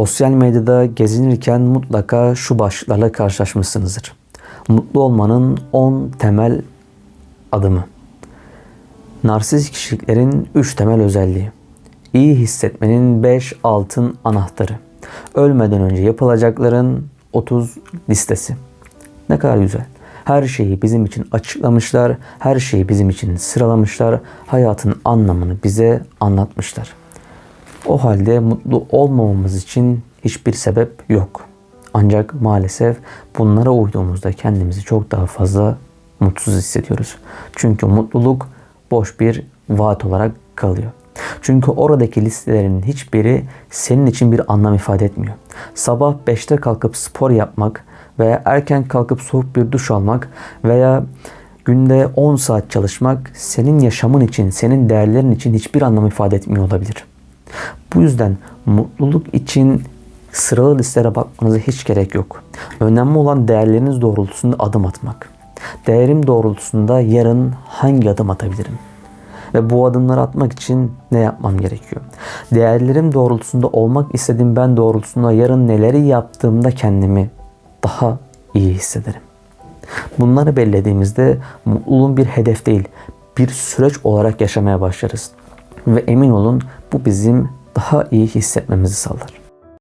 Sosyal medyada gezinirken mutlaka şu başlıklarla karşılaşmışsınızdır. Mutlu olmanın 10 temel adımı. Narsist kişiliklerin 3 temel özelliği. İyi hissetmenin 5 altın anahtarı. Ölmeden önce yapılacakların 30 listesi. Ne kadar güzel. Her şeyi bizim için açıklamışlar, her şeyi bizim için sıralamışlar, hayatın anlamını bize anlatmışlar. O halde mutlu olmamamız için hiçbir sebep yok. Ancak maalesef bunlara uyduğumuzda kendimizi çok daha fazla mutsuz hissediyoruz. Çünkü mutluluk boş bir vaat olarak kalıyor. Çünkü oradaki listelerin hiçbiri senin için bir anlam ifade etmiyor. Sabah 5'te kalkıp spor yapmak veya erken kalkıp soğuk bir duş almak veya günde 10 saat çalışmak senin yaşamın için, senin değerlerin için hiçbir anlam ifade etmiyor olabilir. Bu yüzden mutluluk için sıralı listelere bakmanıza hiç gerek yok. Önemli olan değerleriniz doğrultusunda adım atmak. Değerim doğrultusunda yarın hangi adım atabilirim? Ve bu adımları atmak için ne yapmam gerekiyor? Değerlerim doğrultusunda olmak istediğim ben doğrultusunda yarın neleri yaptığımda kendimi daha iyi hissederim. Bunları belirlediğimizde mutluluğun bir hedef değil, bir süreç olarak yaşamaya başlarız. Ve emin olun bu bizim daha iyi hissetmemizi sağlar.